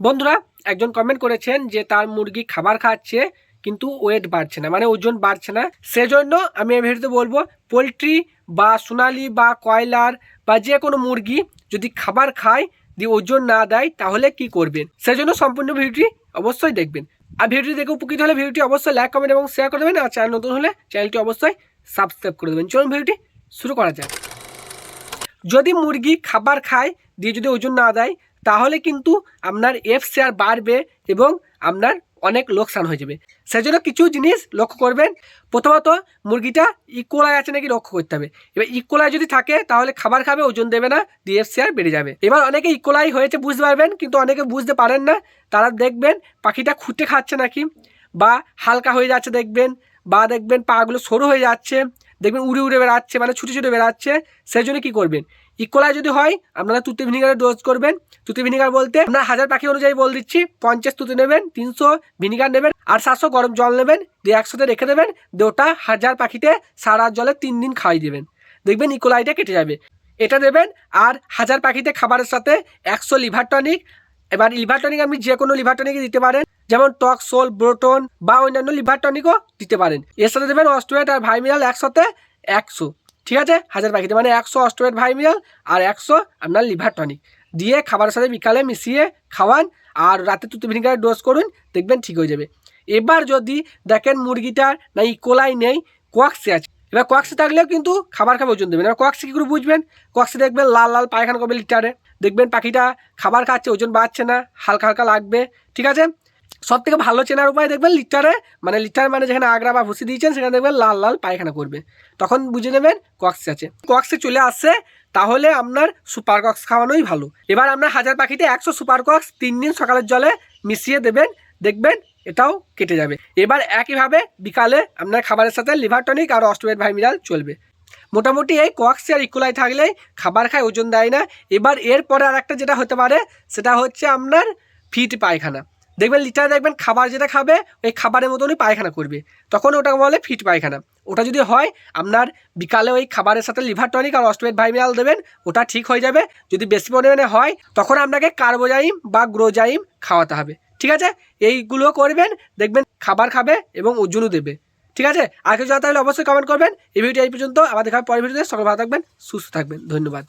বন্ধুরা, একজন কমেন্ট করেছেন যে তার মুরগি খাবার খাচ্ছে, কিন্তু ওয়েট বাড়ছে না মানে ওজন বাড়ছে না। সেজন্য আমি এই ভিডিওতে বলব পোলট্রি বা সোনালি বা কয়লার বা যে কোনো মুরগি যদি খাবার খায় দিয়ে ওজন না দেয়, তাহলে কি করবেন? সেজন্য সম্পূর্ণ ভিডিওটি অবশ্যই দেখবেন। আর ভিডিওটি দেখে উপকৃত হলে ভিডিওটি অবশ্যই লাইক কমেন্ট এবং শেয়ার করে দেবেন। আর চ্যানেল নতুন হলে চ্যানেলটি অবশ্যই সাবস্ক্রাইব করে দেবেন। চলুন ভিডিওটি শুরু করা যাক। যদি মুরগি খাবার খায়, দিয়ে যদি ওজন না দেয় তাহলে কিন্তু আপনার এফ শেয়ার বাড়বে এবং আপনার অনেক লোকসান হয়ে যাবে। সেজন্য কিছু জিনিস লক্ষ্য করবেন। প্রথমত, মুরগিটা ইকোলাই আছে নাকি লক্ষ্য করতে হবে। এবার ইকোলাই যদি থাকে, তাহলে খাবার খাবে, ওজন দেবে না, দিয়ে এফ শেয়ার বেড়ে যাবে। এবার অনেকে ইকোলাই হয়েছে বুঝতে পারবেন, কিন্তু অনেকে বুঝতে পারেন না। তারা দেখবেন পাখিটা খুঁটে খাচ্ছে নাকি, বা হালকা হয়ে যাচ্ছে দেখবেন, বা দেখবেন পাগুলো সরু হয়ে যাচ্ছে দেখবেন উড়ে উড়ে বেড়াচ্ছে মানে ছুটে ছুটে বেড়াচ্ছে, সেই জন্য কী করবেন? ইকোলাই যদি হয়, আপনারা তুতে ভিনিগারের ডোজ করবেন। তুতে ভিনিগার বলতে আপনার হাজার পাখি অনুযায়ী বল দিচ্ছি, পঞ্চাশ তুতে নেবেন, তিনশো ভিনিগার নেবেন, আর সাতশো গরম জল নেবেন, দিয়ে একসাথে রেখে দেবেন, দিয়ে ওটা হাজার পাখিতে সারা জলে তিন দিন খাওয়াই দেবেন। দেখবেন ইকোলাইটা কেটে যাবে। এটা দেবেন, আর হাজার পাখিতে খাবারের সাথে একশো লিভার টনিক, এবার লিভার টনিক আপনি যে কোনো লিভার টনিকই দিতে পারেন। যেমন টক, সোল, ব্রোটন বা অন্যান্য লিভার টনিকও দিতে পারেন। এর সাথে দেবেন অস্ট্রোয়েট আর ভাইমিনাল একসাথে একশো। ঠিক আছে? হাজার পাখিতে মানে একশো অস্ট্রোয়েট ভাইমিনাল আর একশো আপনার লিভার টনিক। দিয়ে খাবারের সাথে বিকালে মিশিয়ে খাওয়ান আর রাতে তুতে ভিনিগারের ডোজ করুন, দেখবেন ঠিক হয়ে যাবে। এবার যদি দেখেন মুরগিটার না ইকোলাই নেই, কোয়াক্সি আছে। এবার কোয়াক্সি থাকলেও কিন্তু খাবার খাবে ওজন দেবেন। এবার কোয়াক্সি কী করে বুঝবেন? কোয়াক্সি দেখবেন লাল লাল পায়খানা করবে লিটারে। দেখবেন পাখিটা খাবার খাচ্ছে, ওজন বাড়ছে না, হালকা হালকা লাগবে। ঠিক আছে? সব থেকে ভালো চেনার উপায় দেখবেন লিটারে মানে লিটার মানে যেখানে আগ্রা বা ভুসি দিয়েছেন, সেখানে দেখবেন লাল লাল পায়খানা করবে। তখন বুঝে নেবেন কক্সি আছে। কক্সে চলে আসছে তাহলে আপনার সুপার কক্স খাওয়ানোই ভালো। এবার আপনার হাজার পাখিতে একশো সুপার কক্স তিন দিন সকালের জলে মিশিয়ে দেবেন, দেখবেন এটাও কেটে যাবে। এবার একইভাবে বিকালে আপনার খাবারের সাথে লিভার টনিক আর অস্ট্রোয়েট ভাইমিনাল চলবে। মোটামুটি এই কক্সি আর ইকুলাই থাকলেই খাবার খায়, ওজন দেয় না। এবার এরপরে আর একটা যেটা হতে পারে, সেটা হচ্ছে আপনার ফিট পায়খানা। দেখবেন লিটারে দেখবেন খাবার যেটা খাবে, ওই খাবারের মতনই পায়খানা করবে। তখন ওটা বলে ফিট পায়খানা। ওটা যদি হয়, আপনার বিকালে ওই খাবারের সাথে লিভার টনিক আর অস্ট্রোয়েট ভাইমিনাল দেবেন, ওটা ঠিক হয়ে যাবে। যদি বেশি পরিমাণে হয়, তখন আপনাকে কার্বোজাইম বা গ্রোজাইম খাওয়াতে হবে। ঠিক আছে? এইগুলো করবেন, দেখবেন খাবার খাবে এবং ওজনও দেবে। ঠিক আছে? আর কিছু জানতে হলে অবশ্যই কমেন্ট করবেন। এই ভিডিও এই পর্যন্ত। হবে পরের ভিডিওতে সকল ভালো থাকবেন, সুস্থ থাকবেন। ধন্যবাদ।